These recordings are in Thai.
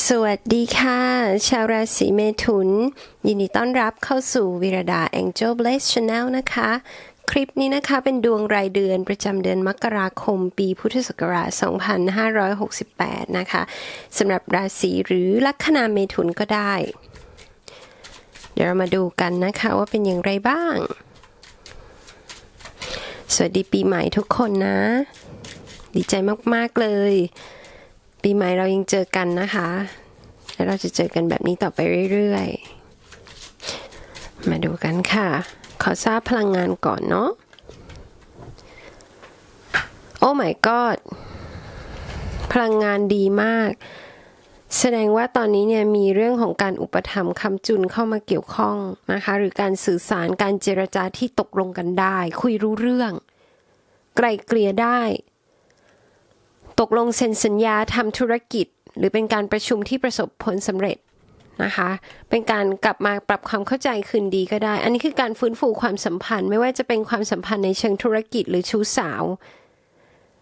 สวัสดีค่ะ ชาวราศีเมถุน ยินดีต้อนรับเข้าสู่วิรดา Angel Blaze Channel นะคะ คลิปนี้นะคะเป็นดวงรายเดือนประจำเดือนมกราคมปีพุทธศักราช 2568 นะคะสำหรับราศีหรือลัคนาเมถุนก็ได้ เดี๋ยวเรามาดูกันนะคะว่าเป็นอย่างไรบ้าง สวัสดีปีใหม่ทุกคนนะ ดีใจมาก ๆ เลย ปีใหม่เรายังเจอกันนะคะ แล้วเราจะเจอกันแบบนี้ต่อไปเรื่อยๆ มาดูกันค่ะ ขอทราบพลังงานก่อนเนาะโอ้ my god พลังงานดีมาก แสดงว่าตอนนี้เนี่ยมีเรื่องของการอุปถัมภ์คำจุนเข้ามาเกี่ยวข้องนะคะ หรือการสื่อสารการเจรจาที่ตกลงกันได้ คุยรู้เรื่อง ไกลเกลี่ยได้ ตกลงเซ็นสัญญาทำธุรกิจ หรือเป็นการประชุมที่ประสบผลสำเร็จนะคะ เป็นการกลับมาปรับความเข้าใจคืนดีก็ได้ อันนี้คือการฟื้นฟูความสัมพันธ์ ไม่ว่าจะเป็นความสัมพันธ์ในเชิงธุรกิจหรือชู้สาว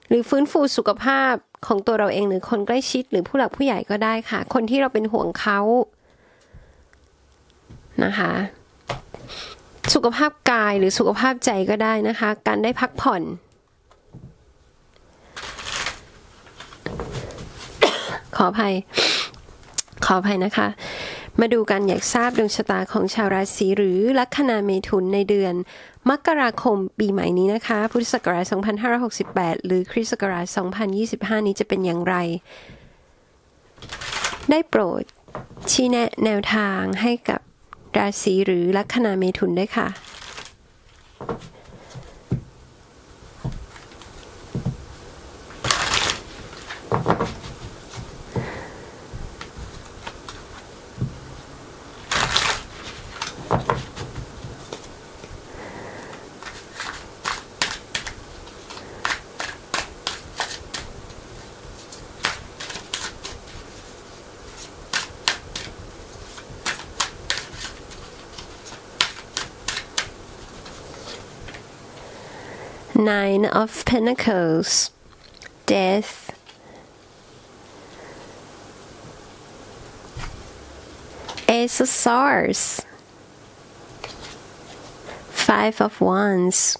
หรือฟื้นฟูสุขภาพของตัวเราเองหรือคนใกล้ชิด หรือผู้หลักผู้ใหญ่ก็ได้ค่ะ คนที่เราเป็นห่วงเขานะคะ สุขภาพกายหรือสุขภาพใจก็ได้นะคะ การได้พักผ่อน ขออภัย ขออภัยนะคะ มาดูกันอยากทราบดวงชะตาของชาวราศีหรือลัคนาเมถุนในเดือน มกราคมปีใหม่นี้นะคะ พุทธศักราช 2568 หรือคริสต์ศักราช 2025 นี้จะเป็นอย่างไร ได้โปรดชี้แนะแนวทางให้กับราศีหรือลัคนาเมถุนด้วยค่ะ Nine of Pentacles, Death, Ace of Swords, Five of Wands,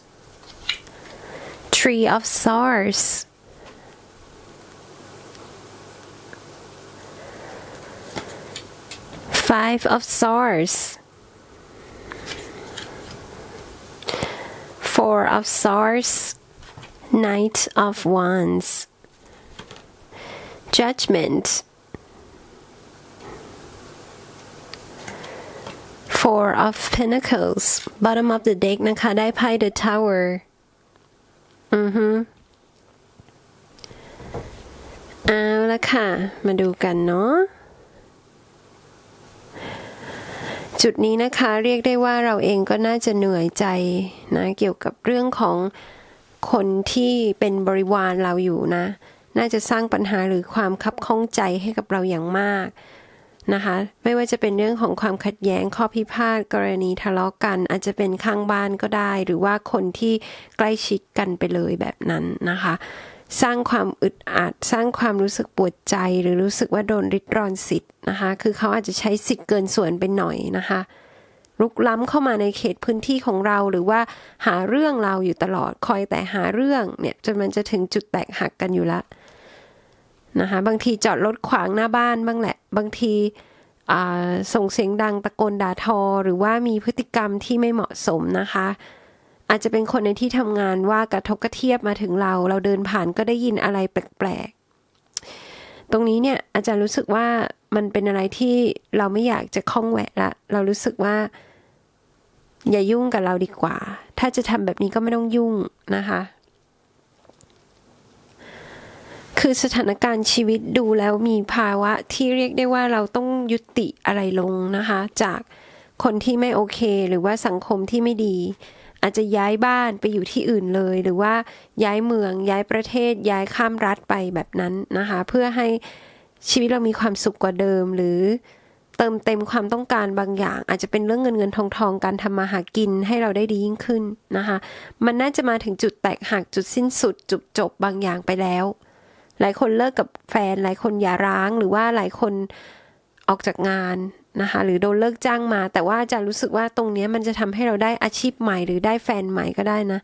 Tree of Swords, Five of Swords. Four of Swords, Knight of Wands, Judgment, Four of Pentacles, bottom of the deck นะคะ ได้ไพ่ The Tower อือฮึเอาละค่ะ มาดูกันเนาะ จุดนี้นะคะเรียกได้ว่าเราเองก็น่าจะเหนื่อยใจนะเกี่ยวกับเรื่องของคนที่เป็นบริวารเราอยู่นะ น่าจะสร้างปัญหาหรือความคับข้องใจให้กับเราอย่างมากนะคะไม่ว่าจะเป็นเรื่องของความขัดแย้งข้อพิพาทกรณีทะเลาะกัน อาจจะเป็นข้างบ้านก็ได้ หรือว่าคนที่ใกล้ชิดกันไปเลยแบบนั้นนะคะ สร้างความอึดอัด สร้างความรู้สึกปวดใจหรือรู้สึกว่าโดนริดรอนสิทธิ์นะคะ คือเขาอาจจะใช้สิทธิ์เกินส่วนไปหน่อยนะคะลุกล้ำเข้ามาในเขตพื้นที่ของเราหรือว่าหาเรื่องเราอยู่ตลอดคอยแต่หาเรื่องเนี่ยจนมันจะถึงจุดแตกหักกันอยู่ละนะคะบางทีจอดรถขวางหน้าบ้านบ้างแหละ บางทีส่งเสียงดังตะโกนด่าทอ หรือว่ามีพฤติกรรมที่ไม่เหมาะสมนะคะ อาจจะเป็นคนในที่ทำงานว่ากระทบกระเทียบมาถึงเรา เราเดินผ่านก็ได้ยินอะไรแปลกๆ ตรงนี้เนี่ยอาจารย์รู้สึกว่ามันเป็นอะไรที่เราไม่อยากจะคล้องแหวะละ เรารู้สึกว่า อย่ายุ่งกับเราดีกว่า ถ้าจะทำแบบนี้ก็ไม่ต้องยุ่งนะคะ คือสถานการณ์ชีวิตดูแล้วมีภาวะที่เรียกได้ว่าเราต้องยุติอะไรลงนะคะ จากคนที่ไม่โอเค หรือว่าสังคมที่ไม่ดี อาจจะย้ายบ้านไปอยู่ที่อื่นเลย หรือว่าย้ายเมืองย้ายประเทศ ย้ายข้ามรัฐไปแบบนั้นนะคะ เพื่อให้ชีวิตเรามีความสุขกว่าเดิม หรือเติมเต็มความต้องการบางอย่าง อาจจะเป็นเรื่องเงินเงินทองทองการทำมาหากินให้เราได้ดียิ่งขึ้นนะคะ มันน่าจะมาถึงจุดแตกหักจุดสิ้นสุด จุดจบบางอย่างไปแล้ว หลายคนเลิกกับแฟน หลายคนหย่าร้างหรือว่าหลายคนออกจากงาน นะคะ หรือโดนเลิกจ้างมา แต่ว่าจะรู้สึกว่าตรงนี้มันจะทำให้เราได้อาชีพใหม่ หรือได้แฟนใหม่ก็ได้นะ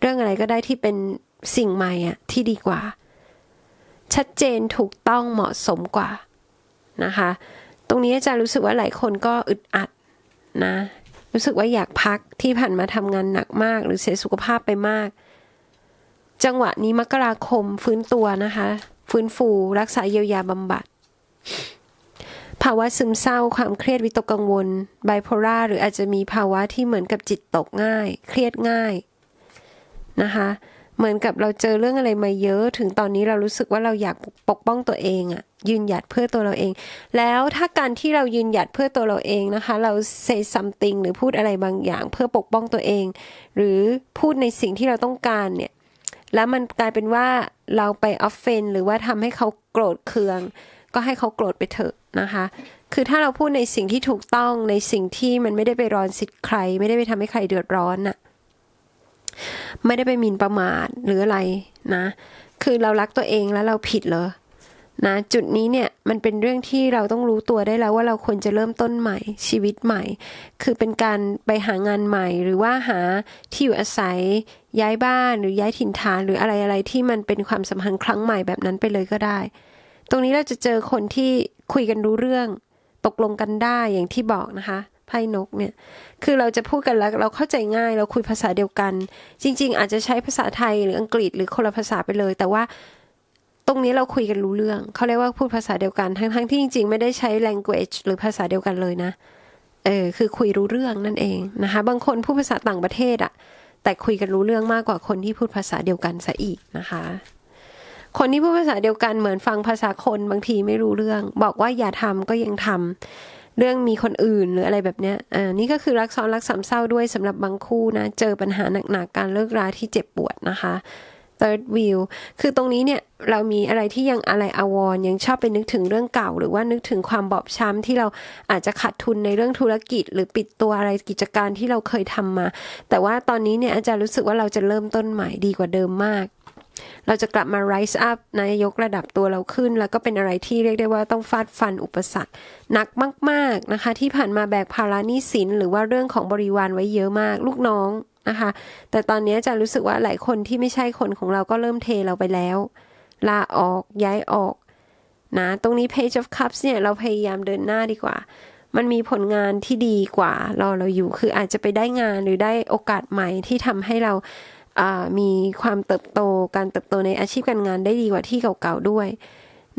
เรื่องอะไรก็ได้ที่เป็นสิ่งใหม่อะที่ดีกว่า ชัดเจนถูกต้องเหมาะสมกว่านะคะ ตรงนี้อาจารย์รู้สึกว่าหลายคนก็อึดอัดนะ รู้สึกว่าอยากพักที่ผ่านมาทำงานหนักมาก หรือเสียสุขภาพไปมาก จังหวะนี้มกราคมฟื้นตัวนะคะ ฟื้นฟูรักษาเยียวยาบำบัด ภาวะซึมเศร้า ความเครียดวิตกกังวลไบโพล่าหรืออาจจะมีภาวะที่เหมือนกับจิตตกง่าย เครียดง่ายนะคะเหมือนกับเราเจอเรื่องอะไรมาเยอะ ถึงตอนนี้เรารู้สึกว่าเราอยากปกป้องตัวเองอะยืนหยัดเพื่อตัวเราเอง แล้วถ้าการที่เรายืนหยัดเพื่อตัวเราเองนะคะ เรา say something หรือพูดอะไรบางอย่างเพื่อปกป้องตัวเอง หรือพูดในสิ่งที่เราต้องการเนี่ยแล้วมันกลายเป็นว่าเราไปออฟเฟนหรือว่าทำให้เขาโกรธเคือง ก็ให้เขาโกรธไปเถอะนะคะ คือถ้าเราพูดในสิ่งที่ถูกต้องในสิ่งที่มันไม่ได้ไปร้อนสิทธิ์ใคร ไม่ได้ไปทำให้ใครเดือดร้อนน่ะ ไม่ได้ไปหมินประมาทหรืออะไรนะ คือเรารักตัวเองแล้วเราผิดเหรอนะจุดนี้เนี่ยมันเป็นเรื่องที่เราต้องรู้ตัวได้แล้วว่าเราควรจะเริ่มต้นใหม่ชีวิตใหม่ คือเป็นการไปหางานใหม่หรือว่าหาที่อยู่อาศัยย้ายบ้านหรือย้ายถิ่นฐานหรืออะไรอะไรที่มันเป็นความสัมพันธ์ครั้งใหม่แบบนั้นไปเลยก็ได้ ตรงนี้เราจะเจอคนที่คุยกันรู้เรื่อง ตกลงกันได้อย่างที่บอกนะคะไพ่นกเนี่ย คือเราจะพูดกันแล้วเราเข้าใจง่ายเราคุยภาษาเดียวกัน จริง ๆ อาจจะใช้ภาษาไทยหรืออังกฤษหรือคนละภาษาไปเลย แต่ว่าตรงนี้เราคุยกันรู้เรื่อง เขาเรียกว่าพูดภาษาเดียวกัน ทั้งๆที่จริง ๆ ไม่ได้ใช้ language หรือภาษาเดียวกันเลยนะ เออ คือคุยรู้เรื่องนั่นเองนะคะ บางคนพูดภาษาต่างประเทศอะแต่คุยกันรู้เรื่องมากกว่าคนที่พูดภาษาเดียวกันซะอีกนะคะ คนที่พูดภาษาเดียวกันเหมือนฟังภาษาคนบางทีไม่รู้เรื่อง บอกว่าอย่าทำก็ยังทำเรื่องมีคนอื่นหรืออะไรแบบเนี้ย อ่า นี่ก็คือรักซ้อนรักสามเศร้าด้วยสำหรับบางคู่นะ เจอปัญหาหนักๆการเลิกราที่เจ็บปวดนะคะ third wheel คือตรงนี้เนี่ยเรามีอะไรที่ยังอะไรอวรณ์ยังชอบไปนึกถึงเรื่องเก่า หรือว่านึกถึงความบอบช้ำที่เราอาจจะขาดทุนในเรื่องธุรกิจ หรือปิดตัวอะไรกิจการที่เราเคยทำมา แต่ว่าตอนนี้เนี่ยอาจารย์รู้สึกว่าเราจะเริ่มต้นใหม่ดีกว่าเดิมมาก เราจะกลับมา rise up นะยกระดับตัวเราขึ้น แล้วก็เป็นอะไรที่เรียกได้ว่าต้องฟาดฟันอุปสรรคหนักมาก ๆนะคะ ที่ผ่านมาแบกภาระหนี้สินหรือว่าเรื่องของบริวารไว้เยอะมาก ลูกน้องนะคะ แต่ตอนนี้จะรู้สึกว่าหลายคนที่ไม่ใช่คนของเราก็เริ่มเทเราไปแล้วลาออกย้ายออกนะตรงนี้ page of cups เนี่ยเราพยายามเดินหน้าดีกว่า มันมีผลงานที่ดีกว่ารอเราอยู่คืออาจจะไปได้งานหรือได้โอกาสใหม่ที่ทำให้เรา มีความเติบโตการเติบโตในอาชีพการงานได้ดีกว่าที่เก่าๆด้วย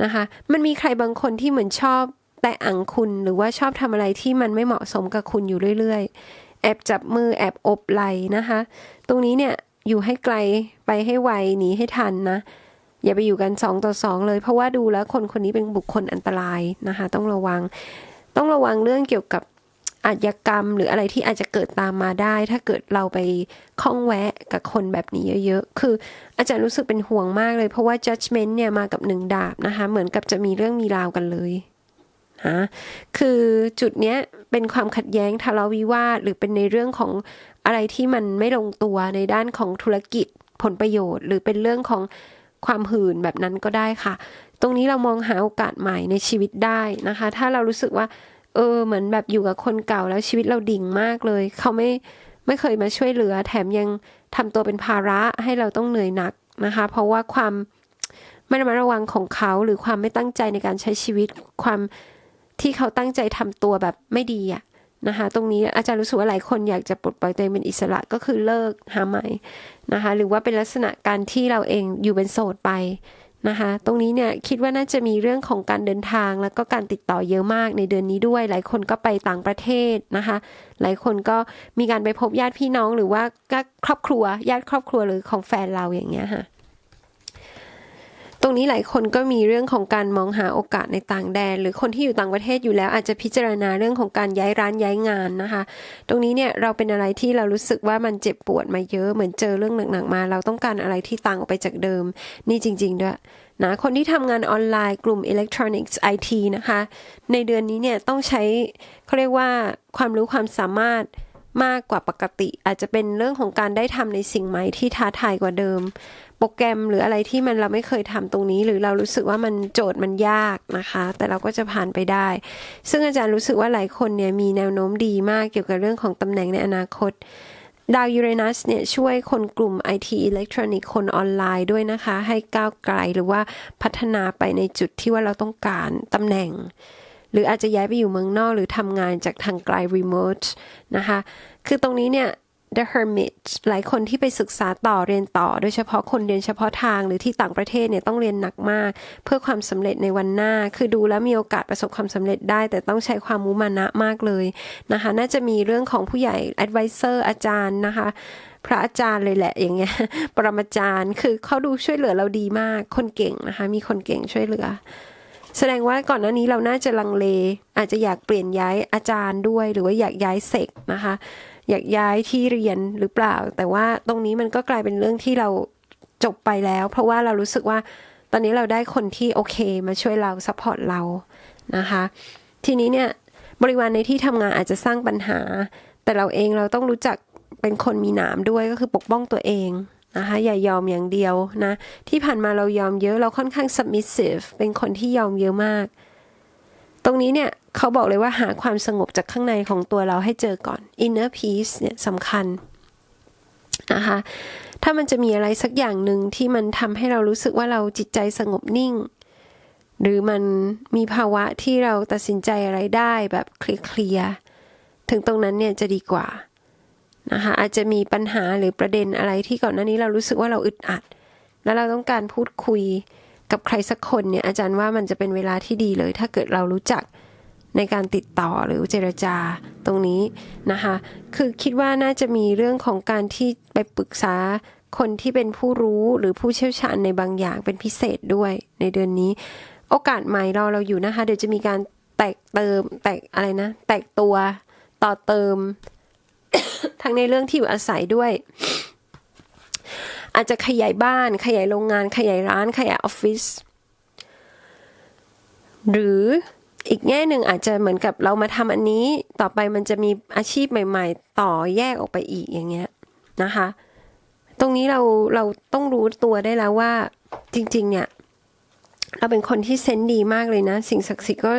นะคะ มันมีใครบางคนที่เหมือนชอบแต่อังคุณหรือว่าชอบทำอะไรที่มันไม่เหมาะสมกับคุณอยู่เรื่อยๆ แอบจับมือแอบอบไหลนะคะ ตรงนี้เนี่ยอยู่ให้ไกลไปให้ไวหนีให้ทันนะ อย่าไปอยู่กันสองต่อสองเลย เพราะว่าดูแล้วคนคนนี้เป็นบุคคลอันตรายนะคะ ต้องระวัง ต้องระวังเรื่องเกี่ยวกับ อาชญากรรม หรืออะไรที่อาจจะเกิดตามมาได้ ถ้าเกิดเราไปข้องแวะกับคนแบบนี้เยอะๆ คืออาจารย์รู้สึกเป็นห่วงมากเลย เพราะว่า judgment เนี่ยมากับหนึ่งดาบนะคะ เหมือนกับจะมีเรื่องมีราวกันเลยนะคือจุดเนี้ยเป็นความขัดแย้งทะเลาะวิวาทหรือเป็นในเรื่องของอะไรที่มันไม่ลงตัวในด้านของธุรกิจผลประโยชน์ หรือเป็นเรื่องของความหื่นแบบนั้นก็ได้ค่ะ ตรงนี้เรามองหาโอกาสใหม่ในชีวิตได้นะคะ ถ้าเรารู้สึกว่า เออ เหมือนแบบอยู่กับคนเก่าแล้วชีวิตเราดิ่งมากเลย เขาไม่ไม่เคยมาช่วยเหลือ แถมยังทำตัวเป็นภาระให้เราต้องเหนื่อยหนักนะคะ เพราะว่าความไม่ระมัดระวังของเขาหรือความไม่ตั้งใจในการใช้ชีวิตความที่เขาตั้งใจทำตัวแบบไม่ดีอะนะคะ ตรงนี้อาจารย์รู้สึกว่าหลายคนอยากจะปลดปล่อยตัวเองเป็นอิสระก็คือเลิกหาใหม่นะคะ หรือว่าเป็นลักษณะการที่เราเองอยู่เป็นโสดไป นะคะ ตรงนี้เนี่ยคิดว่าน่าจะมีเรื่องของการเดินทางแล้วก็การติดต่อเยอะมากในเดือนนี้ด้วย หลายคนก็ไปต่างประเทศนะคะ หลายคนก็มีการไปพบญาติพี่น้องหรือว่าครอบครัวญาติครอบครัวหรือของแฟนเราอย่างเงี้ยค่ะ ตรงนี้หลายคนก็มีเรื่องของการมองหาโอกาสในต่างแดน หรือคนที่อยู่ต่างประเทศอยู่แล้ว อาจจะพิจารณาเรื่องของการย้ายร้านย้ายงานนะคะ ตรงนี้เนี่ยเราเป็นอะไรที่เรารู้สึกว่ามันเจ็บปวดมาเยอะเหมือนเจอเรื่องหนักๆมา เราต้องการอะไรที่ต่างออกไปจากเดิม นี่จริง ๆ ด้วยนะคนที่ทำงานออนไลน์กลุ่ม Electronics IT นะคะ ในเดือนนี้เนี่ยต้องใช้เขาเรียกว่าความรู้ความสามารถ มากกว่าปกติ อาจจะเป็นเรื่องของการได้ทำในสิ่งใหม่ที่ท้าทายกว่าเดิม โปรแกรมหรืออะไรที่มันเราไม่เคยทำตรงนี้ หรือเรารู้สึกว่ามันโจทย์มันยากนะคะ แต่เราก็จะผ่านไปได้ ซึ่งอาจารย์รู้สึกว่าหลายคนเนี่ยมีแนวโน้มดีมากเกี่ยวกับเรื่องของตำแหน่งในอนาคตดาวยูเรนัสเนี่ยช่วยคนกลุ่ม IT อิเล็กทรอนิกส์คนออนไลน์ด้วยนะคะ ให้ก้าวไกลหรือว่าพัฒนาไปในจุดที่ว่าเราต้องการตำแหน่ง หรืออาจจะย้ายไปอยู่เมืองนอกหรือทำงานจากทางไกลรีโมทนะคะ คือตรงนี้เนี่ย The Hermit หลายคนที่ไปศึกษาต่อเรียนต่อ โดยเฉพาะคนเรียนเฉพาะทางหรือที่ต่างประเทศเนี่ยต้องเรียนหนักมาก เพื่อความสำเร็จในวันหน้า คือดูแล้วมีโอกาสประสบความสำเร็จได้ แต่ต้องใช้ความมุมานะมากเลยนะคะ น่าจะมีเรื่องของผู้ใหญ่ advisor อาจารย์นะคะ พระอาจารย์เลยแหละอย่างเงี้ย ปรมาจารย์ คือเขาดูช่วยเหลือเราดีมาก คนเก่งนะคะ มีคนเก่งช่วยเหลือ แสดงว่าก่อนหน้านี้เราน่าจะลังเล อาจจะอยากเปลี่ยนย้ายอาจารย์ด้วย หรือว่าอยากย้ายเซกนะคะ อยากย้ายที่เรียนหรือเปล่า แต่ว่าตรงนี้มันก็กลายเป็นเรื่องที่เราจบไปแล้ว เพราะว่าเรารู้สึกว่าตอนนี้เราได้คนที่โอเคมาช่วยเราซัพพอร์ตเรานะคะ ทีนี้เนี่ยบริวารในที่ทำงานอาจจะสร้างปัญหา แต่เราเองเราต้องรู้จักเป็นคนมีหนามด้วยก็คือปกป้องตัวเอง นะคะอย่ายอมอย่างเดียวนะ ที่ผ่านมาเรายอมเยอะเราค่อนข้าง submissive เป็นคนที่ยอมเยอะมาก ตรงนี้เนี่ยเขาบอกเลยว่าหาความสงบจากข้างในของตัวเราให้เจอก่อน inner peace เนี่ยสำคัญนะคะถ้ามันจะมีอะไรสักอย่างหนึ่งที่มันทำให้เรารู้สึกว่าเราจิตใจสงบนิ่ง หรือมันมีภาวะที่เราตัดสินใจอะไรได้แบบเคลียร์ๆถึงตรงนั้นเนี่ยจะดีกว่า นะคะอาจจะมีปัญหาหรือประเด็นอะไรที่ก่อนหน้านี้เรารู้สึกว่าเราอึดอัด แล้วเราต้องการพูดคุยกับใครสักคนเนี่ยอาจารย์ว่ามันจะเป็นเวลาที่ดีเลย ถ้าเกิดเรารู้จักในการติดต่อหรือเจรจาตรงนี้นะคะคือคิดว่าน่าจะมีเรื่องของการที่ไปปรึกษาคนที่เป็นผู้รู้หรือผู้เชี่ยวชาญในบางอย่างเป็นพิเศษด้วยในเดือนนี้ โอกาสใหม่รอเราอยู่นะคะ เดี๋ยวจะมีการแตกเติมแตกอะไรนะ แตกตัวต่อเติม ทั้งในเรื่องที่อยู่อาศัยด้วย อาจจะขยายบ้าน ขยายโรงงาน ขยายร้าน ขยายออฟฟิศหรืออีกแง่หนึ่งอาจจะเหมือนกับเรามาทำอันนี้ ต่อไปมันจะมีอาชีพใหม่ ๆ ต่อแยกออกไปอีกอย่างเงี้ยนะคะ ตรงนี้เราเราต้องรู้ตัวได้แล้วว่า จริง ๆ เนี่ย เราเป็นคนที่เซนส์ดีมากเลยนะ สิ่งศักดิ์สิทธิ์ก็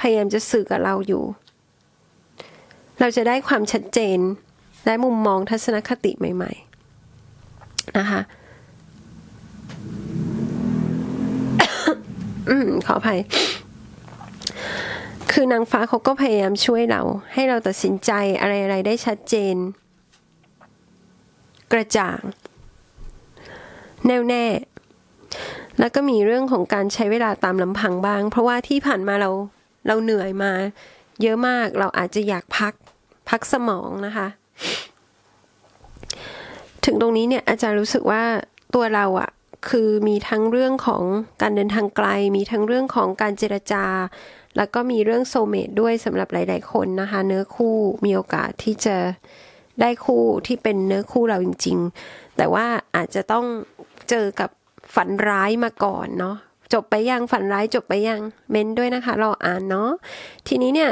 พยายามจะสื่อกับเราอยู่ เราจะได้ความชัดเจน และมุมมองทัศนคติใหม่ ๆ นะคะอืมขออภัย คือนางฟ้าเขาก็พยายามช่วยเรา ให้เราตัดสินใจอะไรๆได้ชัดเจน กระจ่าง แน่วแน่ แล้วก็มีเรื่องของการใช้เวลาตามลำพังบ้าง เพราะว่าที่ผ่านมาเราเราเหนื่อยมา เยอะมากเราอาจจะอยากพัก พักสมองนะคะ ถึงตรงนี้เนี่ยอาจารย์รู้สึกว่าตัวเราอะคือมีทั้งเรื่องของการเดินทางไกล มีทั้งเรื่องของการเจรจา แล้วก็มีเรื่องโซเมตด้วยสำหรับหลาย ๆ คนนะคะ เนื้อคู่มีโอกาสที่จะได้คู่ที่เป็นเนื้อคู่เราจริง ๆ แต่ว่าอาจจะต้องเจอกับฝันร้ายมาก่อนเนาะจบไปยังฝันร้ายจบไปยังเม้นด้วยนะคะ รออ่านเนาะทีนี้เนี่ย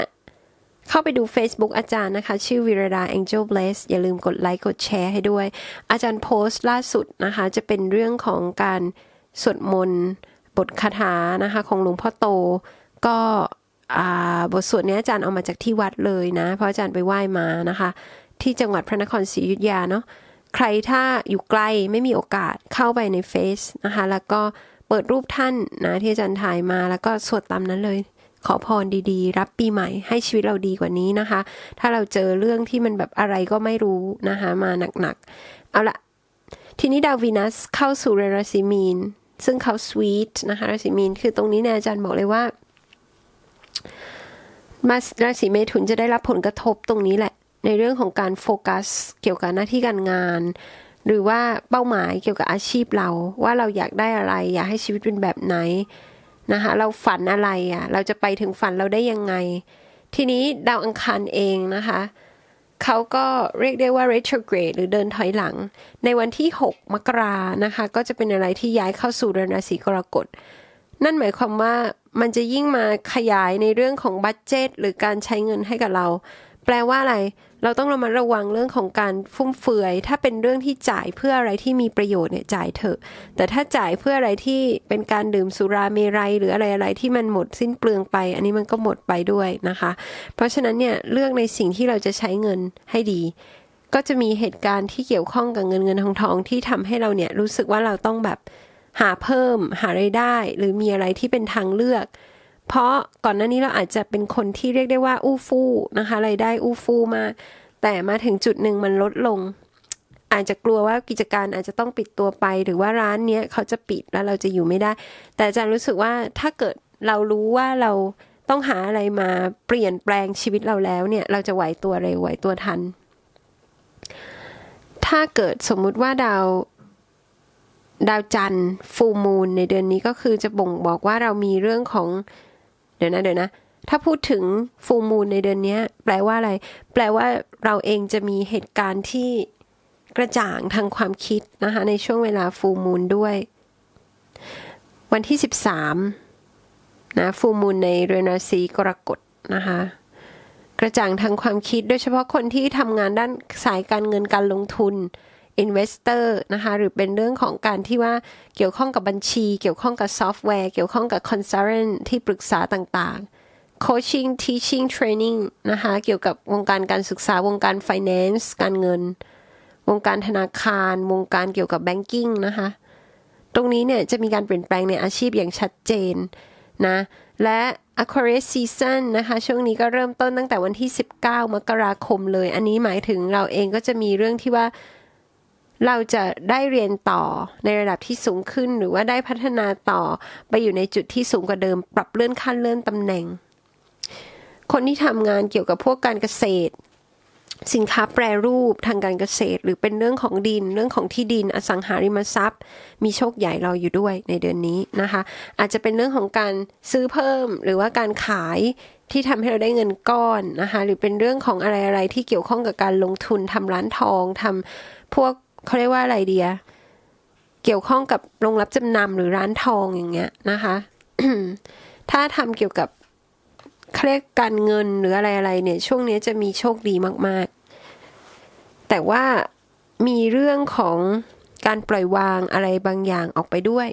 เข้าไปดู Facebook อาจารย์นะคะ ชื่อวิรดา Angel Bless อย่าลืมกดไลค์กดแชร์ให้ด้วย อาจารย์โพสต์ล่าสุดนะคะ จะเป็นเรื่องของการสวดมนต์บทคาถานะคะ ของหลวงพ่อโต ก็บทสวดนี้อาจารย์เอามาจากที่วัดเลยนะ เพราะอาจารย์ไปไหว้มานะคะ ที่จังหวัดพระนครศรีอยุธยาเนาะใครถ้าอยู่ไกลไม่มีโอกาสเข้าไปในเฟซนะคะ แล้วก็เปิดรูปท่านนะที่อาจารย์ถ่ายมาแล้วก็สวดตามนั้นเลย ขอพรดีๆ รับปีใหม่ให้ชีวิตเราดีกว่านี้นะคะ ถ้าเราเจอเรื่องที่มันแบบอะไรก็ไม่รู้นะคะมาหนักๆ เอาละทีนี้ดาววีนัสเข้าสู่รราศีมีน ซึ่งเขาสวีทนะคะราศีมีนคือตรงนี้เนี่ยอาจารย์บอกเลยว่ามาราศีเมถุนจะได้รับผลกระทบตรงนี้แหละ ในเรื่องของการโฟกัส เกี่ยวกับหน้าที่การงาน หรือว่าเป้าหมายเกี่ยวกับอาชีพเรา ว่าเราอยากได้อะไร อยากให้ชีวิตเป็นแบบไหน นะคะเราฝันอะไรอะ เราจะไปถึงฝันเราได้ยังไง ทีนี้ดาวอังคารเองนะคะเขาก็เรียกได้ว่า retrograde หรือเดินถอยหลัง ในวันที่ 6 มกรานะคะ ก็จะเป็นอะไรที่ย้ายเข้าสู่เรือนราศีกรกฎ นั่นหมายความว่ามันจะยิ่งมาขยายในเรื่องของบัตเจตหรือการใช้เงินให้กับเรา แปลว่าอะไร เราต้องระมัดระวังเรื่องของการฟุ่มเฟือย ถ้าเป็นเรื่องที่จ่ายเพื่ออะไรที่มีประโยชน์เนี่ยจ่ายเถอะ แต่ถ้าจ่ายเพื่ออะไรที่เป็นการดื่มสุราเมรัยหรืออะไรอะไรที่มันหมดสิ้นเปลืองไป อันนี้มันก็หมดไปด้วยนะคะ เพราะฉะนั้นเนี่ยเลือกในสิ่งที่เราจะใช้เงินให้ดีก็จะมีเหตุการณ์ที่เกี่ยวข้องกับเงินเงินทองทองที่ทำให้เราเนี่ยรู้สึกว่าเราต้องแบบหาเพิ่มหารายได้ หรือมีอะไรที่เป็นทางเลือก เพราะก่อนหน้านี้เราอาจจะเป็นคนที่เรียกได้ว่าอู้ฟู่นะคะรายได้อู้ฟู่มากแต่มาถึงจุดหนึ่งมันลดลง อาจจะกลัวว่ากิจการอาจจะต้องปิดตัวไป หรือว่าร้านเนี้ยเขาจะปิดแล้วเราจะอยู่ไม่ได้ แต่อาจารย์รู้สึกว่าถ้าเกิดเรารู้ว่าเราต้องหาอะไรมาเปลี่ยนแปลงชีวิตเราแล้วเนี่ย เราจะไหวตัวเร็วไหวตัวทัน ถ้าเกิดสมมุติว่าดาวดาวจันทร์ฟูมูลในเดือนนี้ก็คือจะบ่งบอกว่าเรามีเรื่องของ ดี๋ยวนะเดี๋ยวนะ ถ้าพูดถึงฟูมูลในเดือนนี้แปลว่าอะไร แปลว่าเราเองจะมีเหตุการณ์ที่กระจ่างทางความคิดนะคะ ในช่วงเวลาฟูมูลด้วย วันที่ 13 นะฟูมูลในเรือนราศีกรกฎนะคะกระจ่างทางความคิดโดยเฉพาะคนที่ทำงานด้านสายการเงินการลงทุน investor นะคะหรือเป็นเรื่องของการที่ว่าเกี่ยวข้องกับบัญชี เกี่ยวข้องกับซอฟต์แวร์ เกี่ยวข้องกับ consultant ที่ปรึกษาต่างๆ coaching teaching training นะคะเกี่ยวกับวงการการศึกษาวงการ finance การเงิน วงการธนาคาร วงการเกี่ยวกับ banking นะคะตรงนี้เนี่ยจะมีการเปลี่ยนแปลงในอาชีพอย่างชัดเจนนะและ Aquarius Season นะคะ ช่วงนี้ก็เริ่มต้นตั้งแต่วันที่ 19 มกราคมเลย อันนี้หมายถึงเราเองก็จะมีเรื่องที่ว่า เราจะได้เรียนต่อในระดับที่สูงขึ้น หรือว่าได้พัฒนาต่อไปอยู่ในจุดที่สูงกว่าเดิม ปรับเลื่อนขั้นเลื่อนตำแหน่ง คนที่ทำงานเกี่ยวกับพวกการเกษตร สินค้าแปรรูปทางการเกษตร หรือเป็นเรื่องของดิน เรื่องของที่ดินอสังหาริมทรัพย์ มีโชคใหญ่เราอยู่ด้วยในเดือนนี้นะคะ อาจจะเป็นเรื่องของการซื้อเพิ่ม หรือว่าการขายที่ทำให้เราได้เงินก้อนนะคะ หรือเป็นเรื่องของอะไรอะไรๆที่เกี่ยวข้องกับการลงทุนทำร้านทองทำพวก เขาเรียกว่าอะไรเดีย เกี่ยวข้องกับโรงรับจำนำหรือร้านทองอย่างเงี้ยนะคะ ถ้าทำเกี่ยวกับเขาเรียกการเงินหรืออะไรอะไรเนี่ย ช่วงนี้จะมีโชคดีมาก ๆ แต่ว่ามีเรื่องของการปล่อยวางอะไรบางอย่างออกไปด้วย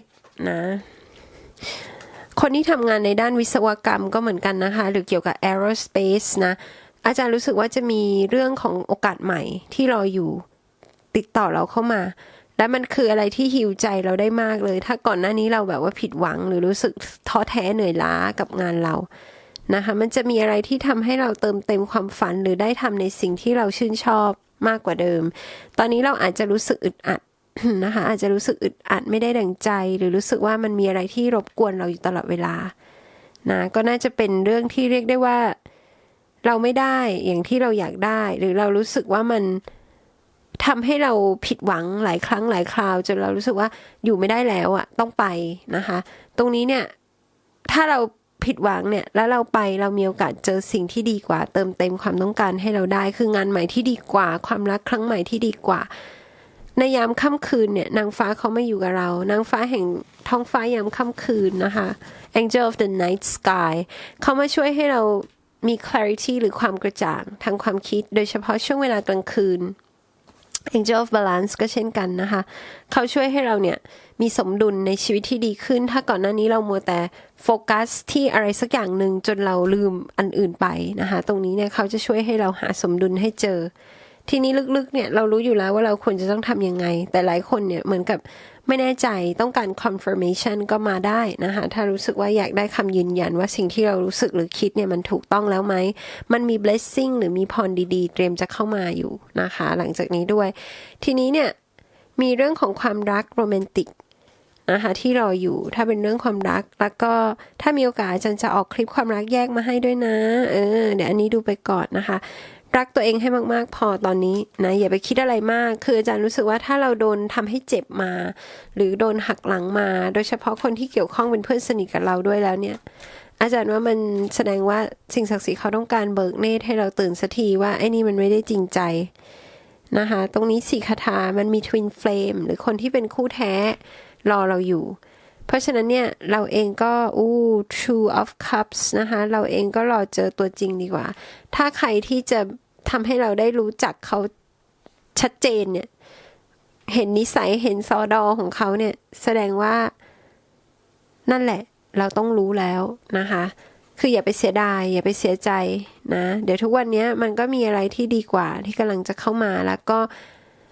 นะ คนที่ทำงานในด้านวิศวกรรมก็เหมือนกันนะคะ หรือเกี่ยวกับ aerospace นะ อาจารย์รู้สึกว่าจะมีเรื่องของโอกาสใหม่ที่รออยู่ ติดต่อเราเข้ามา และมันคืออะไรที่ฮิวใจเราได้มากเลย ถ้าก่อนหน้านี้เราแบบว่าผิดหวัง หรือรู้สึกท้อแท้เหนื่อยล้ากับงานเรานะคะมันจะมีอะไรที่ทำให้เราเติมเต็มความฝันหรือได้ทำในสิ่งที่เราชื่นชอบมากกว่าเดิม ตอนนี้เราอาจจะรู้สึกอึดอัดนะคะอาจจะรู้สึกอึดอัดไม่ได้ดังใจ หรือรู้สึกว่ามันมีอะไรที่รบกวนเราอยู่ตลอดเวลานะก็น่าจะเป็นเรื่องที่เรียกได้ว่า เราไม่ได้อย่างที่เราอยากได้ หรือเรารู้สึกว่ามัน ทำให้เราผิดหวังหลายครั้งหลายคราวจนเรารู้สึกว่าอยู่ไม่ได้แล้วอะต้องไปนะคะ ตรงนี้เนี่ยถ้าเราผิดหวังเนี่ยแล้วเราไปเรามีโอกาสเจอสิ่งที่ดีกว่า เติมเต็มความต้องการให้เราได้ คืองานใหม่ที่ดีกว่า ความรักครั้งใหม่ที่ดีกว่า ในยามค่ำคืนเนี่ยนางฟ้าเขาไมาอยู่กับเรา นางฟ้าแห่งท้องฟ้ายามค่ำคืนนะคะ Angel of the Night Sky เขามาช่วยให้เรามี clarity หรือความกระจ่างทางความคิด โดยเฉพาะช่วงเวลากลางคืน Angel of Balance ก็เช่นกันนะคะ เขาช่วยให้เราเนี่ยมีสมดุลในชีวิตที่ดีขึ้น ถ้าก่อนหน้านี้เรามัวแต่โฟกัสที่อะไรสักอย่างหนึ่งจนเราลืมอันอื่นไปนะคะ ตรงนี้เนี่ยเขาจะช่วยให้เราหาสมดุลให้เจอ ทีนี้ลึกๆเนี่ยเรารู้อยู่แล้วว่าเราควรจะต้องทำยังไง แต่หลายคนเนี่ยเหมือนกับ ไม่แน่ใจต้องการ confirmation ก็มาได้นะคะถ้ารู้สึกว่าอยากได้คำยืนยันว่าสิ่งที่เรารู้สึกหรือคิดเนี่ยมันถูกต้องแล้วไหม มันมี blessing หรือมีพรดีๆ เตรียมจะเข้ามาอยู่นะคะ หลังจากนี้ด้วย ทีนี้เนี่ยมีเรื่องของความรักโรแมนติกนะคะที่รออยู่ถ้าเป็นเรื่องความรัก แล้วก็ถ้ามีโอกาสอาจารย์จะออกคลิปความรักแยกมาให้ด้วยนะ เออ เดี๋ยวอันนี้ดูไปก่อนนะคะ รักตัวเองให้มากๆ พอตอนนี้นะอย่าไปคิดอะไรมาก คืออาจารย์รู้สึกว่าถ้าเราโดนทำให้เจ็บมา หรือโดนหักหลังมา โดยเฉพาะคนที่เกี่ยวข้องเป็นเพื่อนสนิทกับเราด้วยแล้วเนี่ย อาจารย์ว่ามันแสดงว่าสิ่งศักดิ์สิทธิ์เขาต้องการเบิกเนตรให้เราตื่นสักทีว่าไอ้นี่มันไม่ได้จริงใจนะคะตรงนี้สีคาถามันมีทวินเฟลมหรือคนที่เป็นคู่แท้รอเราอยู่ เพราะฉะนั้นเนี่ย เราเองก็อู้ True of Cups นะคะ เราเองก็รอเจอตัวจริงดีกว่า ถ้าใครที่จะ ทำให้เราได้รู้จักเขาชัดเจนเนี่ย เห็นนิสัยเห็นซอดอของเขาเนี่ย แสดงว่า นั่นแหละ เราต้องรู้แล้วนะคะ คืออย่าไปเสียดาย อย่าไปเสียใจนะ เดี๋ยวทุกวันนี้มันก็มีอะไรที่ดีกว่าที่กำลังจะเข้ามาแล้วก็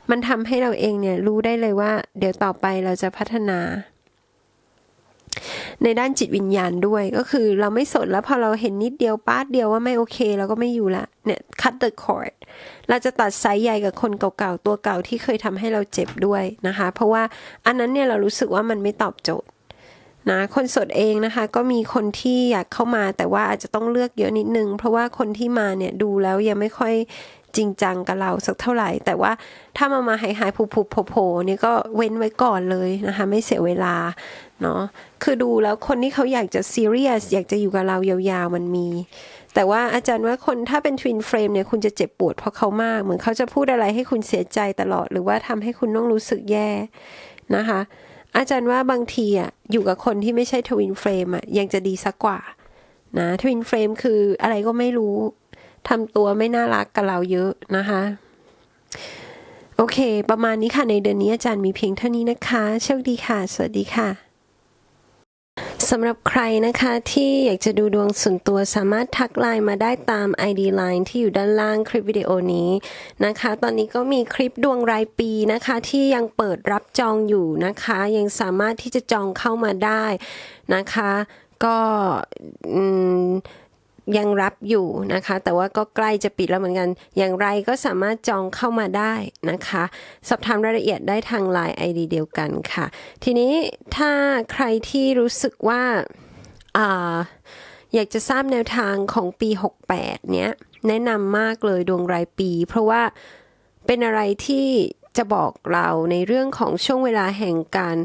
มันทำให้เราเองเนี่ยรู้ได้เลยว่า เดี๋ยวต่อไปเราจะพัฒนา ในด้านจิตวิญญาณด้วย ก็คือเราไม่สนแล้วพอเราเห็นนิดเดียวปาดเดียวว่าไม่โอเคเราก็ไม่อยู่ละเนี่ย cut the cord เราจะตัดสายใยกับคนเก่าๆตัวเก่าที่เคยทำให้เราเจ็บด้วยนะคะ เพราะว่าอันนั้นเนี่ยเรารู้สึกว่ามันไม่ตอบโจทย์นะคนสดเองนะคะ ก็มีคนที่อยากเข้ามาแต่ว่าอาจจะต้องเลือกเยอะนิดนึง เพราะว่าคนที่มาเนี่ยดูแล้วยังไม่ค่อย จริงจังกับเราสักเท่าไหร่ แต่ว่าถ้ามามาหายหายๆผูผูโผโผนี่ก็เว้นไว้ก่อนเลยนะคะ ไม่เสียเวลาเนาะคือดูแล้วคนที่เขาอยากจะซีเรียสอยากจะอยู่กับเรายาวๆมันมี แต่ว่าอาจารย์ว่าคนถ้าเป็นทวินเฟรมเนี่ยคุณจะเจ็บปวดเพราะเขามาก เหมือนเขาจะพูดอะไรให้คุณเสียใจตลอด หรือว่าทำให้คุณต้องรู้สึกแย่นะคะ อาจารย์ว่าบางทีอะอยู่กับคนที่ไม่ใช่ทวินเฟรมอะยังจะดีสักกว่านะทวินเฟรมคืออะไรก็ไม่รู้ ทำตัวไม่น่ารักกับเราเยอะนะคะ โอเค ประมาณนี้ค่ะ ในเดือนนี้อาจารย์มีเพียงเท่านี้นะคะ โชคดีค่ะ สวัสดีค่ะสำหรับใครนะคะที่อยากจะดูดวงส่วนตัวสามารถทักไลน์มาได้ตาม ID Line ที่อยู่ด้านล่างคลิปวิดีโอนี้นะคะ ตอนนี้ก็มีคลิปดวงรายปีนะคะ ที่ยังเปิดรับจองอยู่นะคะ ยังสามารถที่จะจองเข้ามาได้นะคะ ก็ ยังรับอยู่นะคะ แต่ว่าก็ใกล้จะปิดแล้วเหมือนกัน อย่างไรก็สามารถจองเข้ามาได้นะคะ สอบถามรายละเอียดได้ทาง Line ID เดียวกันค่ะ ทีนี้ถ้าใครที่รู้สึกว่าอ่าอยากจะทราบแนวทางของปี 68 เนี้ยแนะนำมากเลยดวงรายปี เพราะว่าเป็นอะไรที่จะบอกเราในเรื่องของช่วงเวลาแห่งการ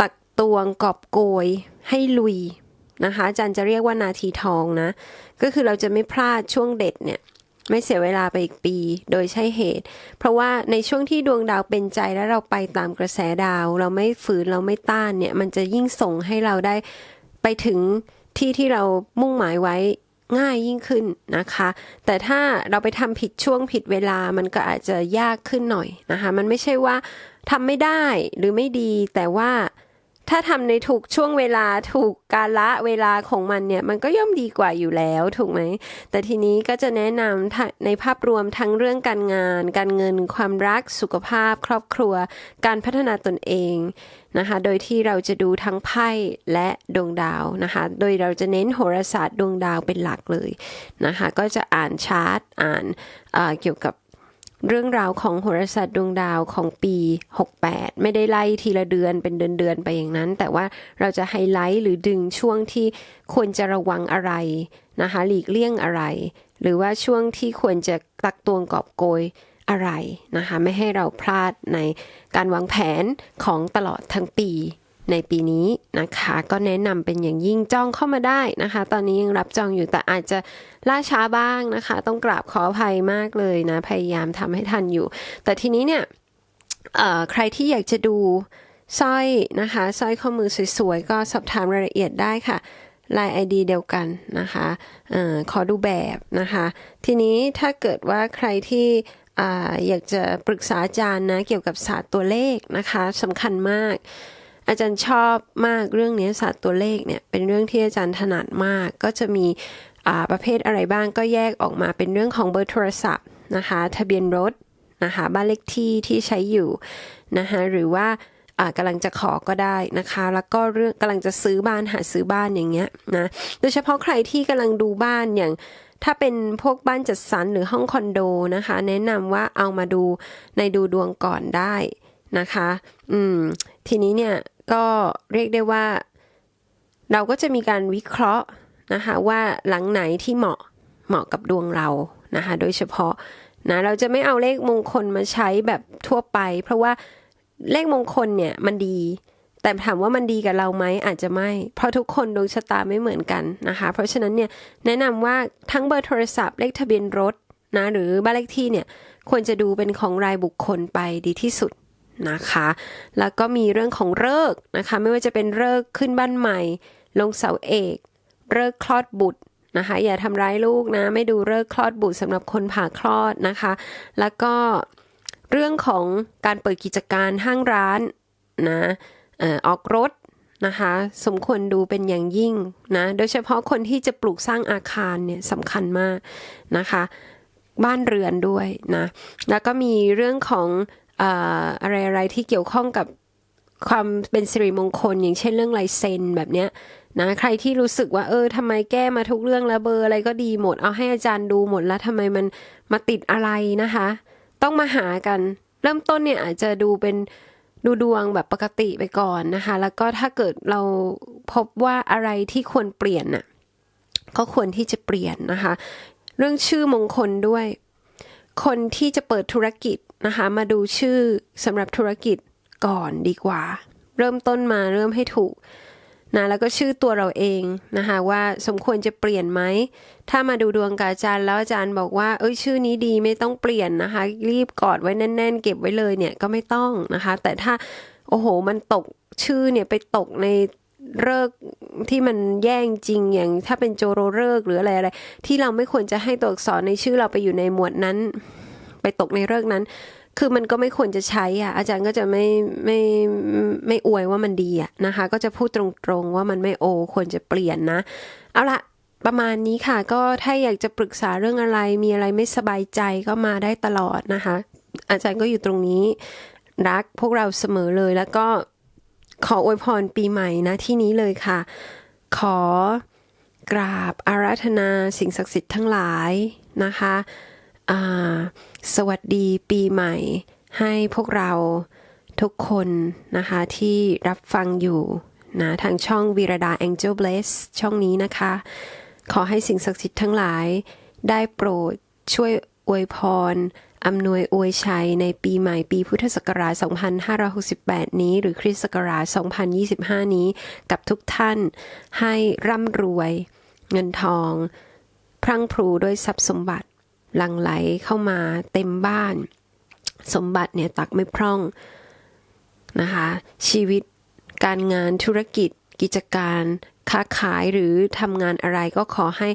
ตักตวงกอบโกยให้ลุย นะคะอาจารย์จะเรียกว่านาทีทองนะ ก็คือเราจะไม่พลาดช่วงเด็ดเนี่ยไม่เสียเวลาไปอีกปีโดยใช่เหตุ เพราะว่าในช่วงที่ดวงดาวเป็นใจแล้วเราไปตามกระแสดาว เราไม่ฝืนเราไม่ต้านเนี่ย มันจะยิ่งส่งให้เราได้ไปถึงที่ที่เรามุ่งหมายไว้ง่ายยิ่งขึ้นนะคะ แต่ถ้าเราไปทำผิดช่วงผิดเวลามันก็อาจจะยากขึ้นหน่อยนะคะ มันไม่ใช่ว่าทำไม่ได้หรือไม่ดีแต่ว่า ถ้าทำในถูกช่วงเวลาถูกกาละเวลาของมันเนี่ย มันก็ย่อมดีกว่าอยู่แล้วถูกไหม แต่ทีนี้ก็จะแนะนำในภาพรวมทั้งเรื่องการงาน การเงิน ความรักสุขภาพ ครอบครัว การพัฒนาตนเองนะคะ โดยที่เราจะดูทั้งไพ่และดวงดาวนะคะ โดยเราจะเน้นโหราศาสตร์ดวงดาวเป็นหลักเลยนะคะ ก็จะอ่านชาร์ตอ่านเอ่อเกี่ยวกับ เรื่องราวของโหราศาสตร์ดวงดาวของปี 68 ไม่ได้ไล่ทีละเดือนเป็นเดือนๆไปอย่างนั้น แต่ว่าเราจะไฮไลท์หรือดึงช่วงที่ควรจะระวังอะไรนะคะหลีกเลี่ยงอะไร หรือว่าช่วงที่ควรจะตักตวงกอบโกยอะไรนะคะไม่ให้เราพลาดในการวางแผนของตลอดทั้งปี ในปีนี้นะคะ ก็แนะนำเป็นอย่างยิ่งจองเข้ามาได้นะคะ ตอนนี้ยังรับจองอยู่แต่อาจจะล่าช้าบ้างนะคะ ต้องกราบขออภัยมากเลยนะ พยายามทำให้ทันอยู่ แต่ทีนี้เนี่ยใครที่อยากจะดูสร้อยนะคะสร้อยข้อมือสวยๆ ก็สอบถามรายละเอียดได้ค่ะลาย ID เดียวกันนะคะอขอดูแบบนะคะ ทีนี้ถ้าเกิดว่าใครที่ออยากจะปรึกษาอาจารย์นะ เกี่ยวกับศาสตร์ตัวเลขนะคะสำคัญมาก อาจารย์ชอบมากเรื่องนี้ศาสตร์ตัวเลขเนี่ยเป็นเรื่องที่อาจารย์ถนัดมาก ก็จะมีอาประเภทอะไรบ้างก็แยกออกมาเป็นเรื่องของเบอร์โทรศัพท์นะคะทะเบียนรถนะคะบ้านเลขที่ที่ใช้อยู่นะคะหรือว่าอ่ากำลังจะขอก็ได้นะคะ แล้วก็เรื่องกำลังจะซื้อบ้านหาซื้อบ้านอย่างเงี้ยนะโดยเฉพาะใครที่กำลังดูบ้านอย่างถ้าเป็นพวกบ้านจัดสรรหรือห้องคอนโดนะคะ แนะนำว่าเอามาดูในดูดวงก่อนได้นะคะ อืม ทีนี้เนี่ย ก็เรียกได้ว่า เราก็จะมีการวิเคราะห์นะคะว่าหลังไหนที่เหมาะเหมาะกับดวงเรานะคะโดยเฉพาะนะเราจะไม่เอาเลขมงคลมาใช้แบบทั่วไป เพราะว่าเลขมงคลเนี่ยมันดี แต่ถามว่ามันดีกับเราไหมอาจจะไม่ เพราะทุกคนดวงชะตาไม่เหมือนกันนะคะ เพราะฉะนั้นเนี่ยแนะนำว่าทั้งเบอร์โทรศัพท์เลขทะเบียนรถนะหรือบ้านเลขที่เนี่ยควรจะดูเป็นของรายบุคคลไปดีที่สุด นะคะ แล้วก็มีเรื่องของเลิกนะคะ ไม่ว่าจะเป็นเลิกขึ้นบ้านใหม่ ลงเสาเอกเลิกคลอดบุตรนะคะ อย่าทำร้ายลูกนะ ไม่ดูเลิกคลอดบุตรสำหรับคนผ่าคลอดนะคะ แล้วก็เรื่องของการเปิดกิจการห้างร้านนะออกรถนะคะ สมควรดูเป็นอย่างยิ่งนะ โดยเฉพาะคนที่จะปลูกสร้างอาคารเนี่ยสำคัญมากนะคะ บ้านเรือนด้วยนะ แล้วก็มีเรื่องของ อะไรอะไรที่เกี่ยวข้องกับความเป็นสิริมงคล อย่างเช่นเรื่องลายเซ็นแบบเนี้ยนะใครที่รู้สึกว่าเออทำไมแก้มาทุกเรื่องแล้วเบอร์อะไรก็ดีหมด เอาให้อาจารย์ดูหมดแล้วทำไมมันมาติดอะไรนะคะ ต้องมาหากัน เริ่มต้นเนี่ยอาจจะดูเป็นดูดวงแบบปกติไปก่อนนะคะ แล้วก็ถ้าเกิดเราพบว่าอะไรที่ควรเปลี่ยนน่ะก็ควรที่จะเปลี่ยนนะคะ เรื่องชื่อมงคลด้วย คนที่จะเปิดธุรกิจ นะคะ มาดูชื่อสำหรับธุรกิจก่อนดีกว่า เริ่มต้นมาเริ่มให้ถูกนะแล้วก็ชื่อตัวเราเองนะคะว่าสมควรจะเปลี่ยนไหม ถ้ามาดูดวงกับอาจารย์แล้วอาจารย์บอกว่า เอ้ยชื่อนี้ดีไม่ต้องเปลี่ยนนะคะ รีบกอดไว้แน่น ๆ เก็บไว้เลยเนี่ยก็ไม่ต้องนะคะ แต่ถ้าโอ้โหมันตกชื่อเนี่ยไปตกในเลิกที่มันแย่งจริงอย่างถ้าเป็นโจโรเลิกหรืออะไรอะไรที่เราไม่ควรจะให้ตัวอักษรในชื่อเราไปอยู่ในหมวดนั้น ตกในเลิกษ์นั้น คือมันก็ไม่ควรจะใช้อะ อาจารย์ก็จะไม่ไม่ไม่อวยว่ามันดีอะนะคะ ก็จะพูดตรงๆว่ามันไม่โอควรจะเปลี่ยนนะ เอาละประมาณนี้ค่ะ ก็ถ้าอยากจะปรึกษาเรื่องอะไร มีอะไรไม่สบายใจก็มาได้ตลอดนะคะ อาจารย์ก็อยู่ตรงนี้ รักพวกเราเสมอเลยแล้วก็ขออวยพรปีใหม่นะที่นี้เลยค่ะ ขอกราบอาราธนาสิ่งศักดิ์สิทธิ์ทั้งหลายนะคะ อ่า สวัสดีปีใหม่ ให้พวกเราทุกคนนะคะที่รับฟังอยู่นะทางช่องวีรดา Angel Bless ช่องนี้นะคะ ขอให้สิ่งศักดิ์สิทธิ์ทั้งหลาย ได้โปรดช่วยอวยพรอำนวยอวยชัยในปีใหม่ปีพุทธศักราช 2568 นี้ หรือคริสต์ศักราช 2025 นี้ กับทุกท่านให้ร่ำรวย เงินทอง พรั่งพรูด้วยทรัพย์สมบัติ หลั่งไหลเข้ามาเต็มบ้าน สมบัติเนี่ยตักไม่พร่องนะคะ ชีวิตการงานธุรกิจ กิจการค้าขายหรือทำงานอะไรก็ขอให้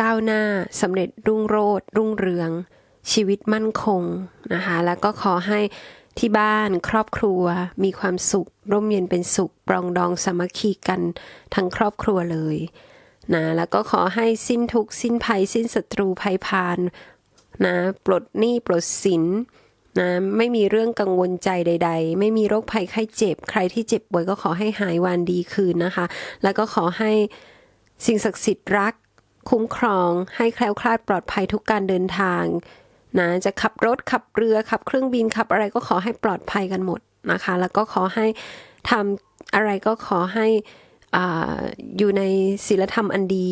ก้าวหน้าสำเร็จรุ่งโรจน์รุ่งเรือง ชีวิตมั่นคงนะคะ แล้วก็ขอให้ที่บ้านครอบครัวมีความสุข ร่มเย็นเป็นสุข ปรองดองสามัคคีกันทั้งครอบครัวเลย นะแล้วก็ขอให้สิ้นทุกสิ้นภัย สิ้นศัตรูภัยพานนะปลดหนี้ปลดสินนะไม่มีเรื่องกังวลใจใด ๆ ไม่มีโรคภัยไข้เจ็บ ใครที่เจ็บป่วยก็ขอให้หายวันดีคืนนะคะ แล้วก็ขอให้สิ่งศักดิ์สิทธิ์รัก คุ้มครอง ให้แคล้วคลาดปลอดภัยทุกการเดินทางนะจะขับรถขับเรือขับเครื่องบินขับอะไรก็ขอให้ปลอดภัยกันหมดนะคะ แล้วก็ขอให้ทำอะไรก็ขอให้ อยู่ในศีลธรรมอันดี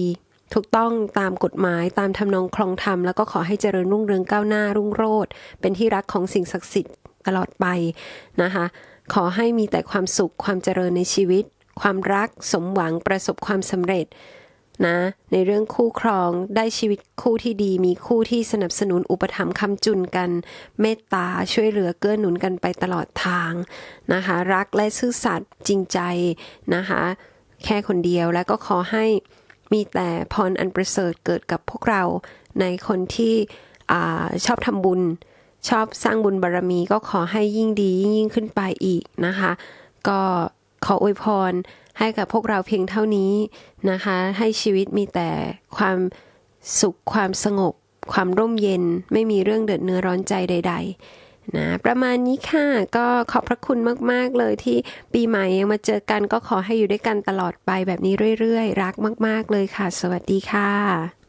ถูกต้องตามกฎหมายตามทำนองครองธรรม แล้วก็ขอให้เจริญรุ่งเรืองก้าวหน้ารุ่งโรจน์เป็นที่รักของสิ่งศักดิ์สิทธิ์ตลอดไปนะคะขอให้มีแต่ความสุขความเจริญในชีวิต ความรักสมหวังประสบความสำเร็จนะในเรื่องคู่ครองได้ชีวิตคู่ที่ดี มีคู่ที่สนับสนุนอุปถัมภ์คำจุนกัน เมตตาช่วยเหลือเกื้อหนุนกันไปตลอดทางนะคะ รักและซื่อสัตย์จริงใจนะคะ แค่คนเดียวแล้วก็ขอให้มีแต่พรอันประเสริฐเกิดกับพวกเราในคนที่อชอบทำบุญ ชอบสร้างบุญบารรมีก็ขอให้ยิ่งดียิ่งยิ่งขึ้นไปอีกนะคะ ก็ขออวยพรให้กับพวกเราเพียงเท่านี้นะคะ ให้ชีวิตมีแต่ความสุขความสงบ ความร่มเย็นไม่มีเรื่องเดือดเนื้อร้อนใจใด ๆ นะประมาณนี้ค่ะก็ขอบพระคุณมาก ๆ เลยที่ปีใหม่ยังมาเจอกันก็ขอให้อยู่ด้วยกันตลอดไปแบบนี้เรื่อย ๆ รักมาก ๆ เลยค่ะ สวัสดีค่ะ